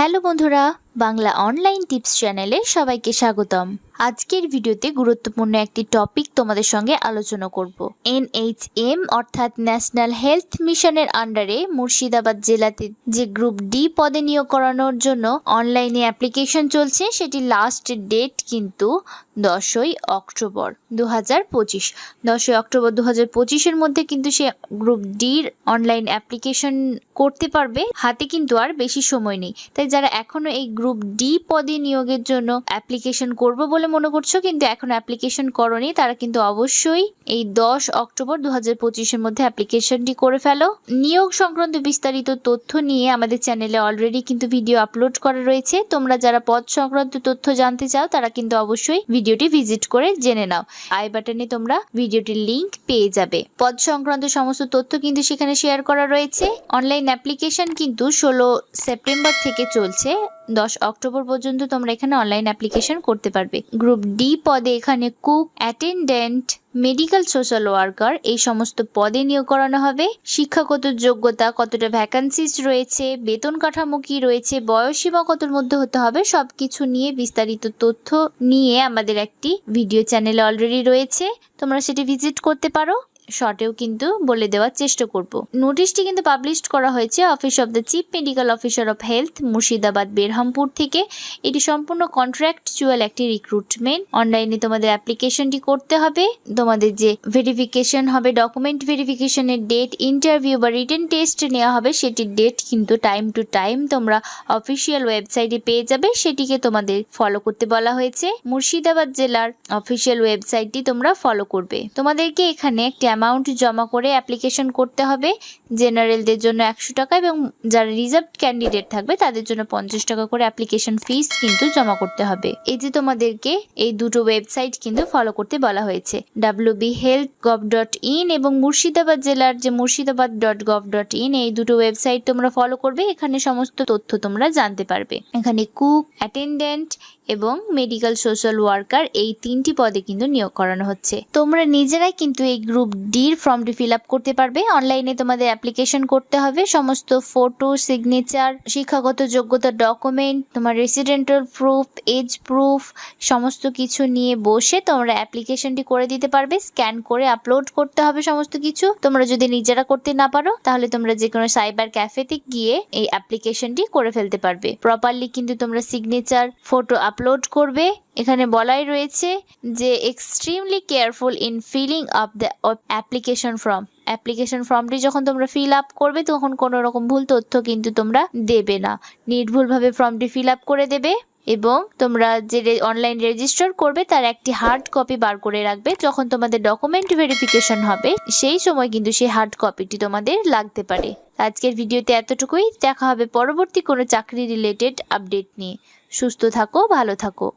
Hello বন্ধুরা Bangla online tips চ্যানেলে সবাইকে স্বাগতম। আজকের ভিডিওতে গুরুত্বপূর্ণ একটি টপিক তোমাদের সঙ্গে আলোচনা করব। এনএইচএম অর্থাৎ ন্যাশনাল হেলথ মিশনের আন্ডারে মুর্শিদাবাদ জেলাতে যে গ্রুপ ডি পদে নিয়োগ করানোর জন্য অনলাইনে অ্যাপ্লিকেশন চলছে, সেটি লাস্ট ডেট কিন্তু দশই অক্টোবর দু হাজার পঁচিশ। দশই অক্টোবর দু হাজার পঁচিশের মধ্যে কিন্তু সে গ্রুপ ডির অনলাইন অ্যাপ্লিকেশন করতে পারবে। হাতে কিন্তু আর বেশি সময় নেই। তাই যারা এখনও এই গ্রুপ ডি পদে নিয়োগের জন্য অ্যাপ্লিকেশন করব বলে মনে করছ? কিন্তু এখন অ্যাপ্লিকেশন করনি, তারা কিন্তু অবশ্যই এই দশ অক্টোবর দু হাজার পঁচিশের মধ্যে অ্যাপ্লিকেশনটি করে ফেলো। নিয়োগ সংক্রান্ত বিস্তারিত তথ্য নিয়ে আমাদের চ্যানেলে অলরেডি কিন্তু ভিডিও আপলোড করা রয়েছে। তোমরা যারা পদ সংক্রান্ত তথ্য জানতে চাও, তারা কিন্তু অবশ্যই ভিডিওটি ভিজিট করে জেনে নাও। আই বাটনে তোমরা ভিডিওটির লিংক পেয়ে যাবে। পদ সংক্রান্ত সমস্ত তথ্য কিন্তু সেখানে শেয়ার করা রয়েছে। অনলাইন অ্যাপ্লিকেশন কিন্তু ষোলো সেপ্টেম্বর থেকে চলছে। দশ অক্টোবর পর্যন্ত তোমরা এখানে অনলাইন অ্যাপ্লিকেশন করতে পারবে। গ্রুপ ডি পদে এখানে cook attendant medical social worker এই সমস্ত পদে নিয়োগ করানো হবে। শিক্ষাগত যোগ্যতা কতটা ভ্যাকান্সিস রয়েছে, বেতন কাঠামো কি রয়েছে বয়সীমা কতর মধ্যে হতে হবে, সবকিছু নিয়ে বিস্তারিত তথ্য নিয়ে আমাদের একটি ভিডিও চ্যানেল অলরেডি রয়েছে। তোমরা সেটি ভিজিট করতে পারো। শর্টেও কিন্তু বলে দেওয়ার চেষ্টা করব। নোটিশটি কিন্তু পাবলিশ করা হয়েছে office of the chief medical officer of health Murshidabad, Berhampore থেকে। এটি সম্পূর্ণ কন্ট্রাকচুয়াল একটি রিক্রুটমেন্ট অনলাইনে তোমাদের অ্যাপ্লিকেশনটি করতে হবে। তোমাদের যে ভেরিফিকেশন হবে ডকুমেন্ট ভেরিফিকেশনের ডেট ইন্টারভিউ বা রিটেন টেস্ট নেওয়া হবে, সেটির ডেট কিন্তু টাইম টু টাইম তোমরা অফিসিয়াল ওয়েবসাইটে পেয়ে যাবে। সেটিকে তোমাদের ফলো করতে বলা হয়েছে। মুর্শিদাবাদ জেলার অফিসিয়াল ওয়েবসাইটটি তোমরা ফলো করবে। তোমাদেরকে এখানে একটি অ্যামাউন্ট জমা করে অ্যাপ্লিকেশন করতে হবে। জেনারেলদের জন্য একশো টাকা এবং যারা রিজার্ভ ক্যান্ডিডেট থাকবে, তাদের জন্য পঞ্চাশ টাকা করে অ্যাপ্লিকেশন ফিস কিন্তু জমা করতে হবে। এই যে তোমাদেরকে এই দুটো ওয়েবসাইট কিন্তু ফলো করতে বলা হয়েছে। W B health gov dot in এবং মুর্শিদাবাদ জেলার যে Murshidabad dot gov dot in এই দুটো ওয়েবসাইট তোমরা ফলো করবে। এখানে সমস্ত তথ্য তোমরা জানতে পারবে। এখানে কুক অ্যাটেন্ডেন্ট এবং মেডিকেল সোশ্যাল ওয়ার্কার এই তিনটি পদে কিন্তু নিয়োগ করানো হচ্ছে। তোমরা নিজেরাই কিন্তু এই গ্রুপ ডির ফর্মটি ফিল আপ করতে পারবে। অনলাইনে তোমাদের অ্যাপ্লিকেশন করতে হবে। সমস্ত ফটো সিগনেচার শিক্ষাগত যোগ্যতার ডকুমেন্ট তোমার রেসিডেন্টাল প্রুফ এজ প্রুফ সমস্ত কিছু নিয়ে বসে তোমরা অ্যাপ্লিকেশনটি করে দিতে পারবে। স্ক্যান করে আপলোড করতে হবে সমস্ত কিছু। তোমরা যদি নিজেরা করতে না পারো, তাহলে তোমরা যে কোনো সাইবার ক্যাফেতে গিয়ে এই অ্যাপ্লিকেশনটি করে ফেলতে পারবে। প্রপারলি কিন্তু তোমরা সিগনেচার ফটো আপলোড করবে। এখানে বলাই রয়েছে যে extremely careful in filling up the application form application ফর্মটি যখন তোমরা ফিল আপ করবে, তখন কোনো রকম ভুল তথ্য কিন্তু তোমরা দেবে না। নির্ভুলভাবে ফর্মটি ফিল আপ করে দেবে এবং তোমরা যে অনলাইন রেজিস্টার করবে, তার একটি হার্ড কপি বার করে রাখবে। যখন তোমাদের ডকুমেন্ট ভেরিফিকেশন হবে, সেই সময় কিন্তু সেই হার্ড কপিটি তোমাদের লাগতে পারে। আজকের ভিডিওতে এতটুকুই। দেখা হবে পরবর্তী কোনো চাকরি রিলেটেড আপডেট নিয়ে। সুস্থ থাকো, ভালো থাকো।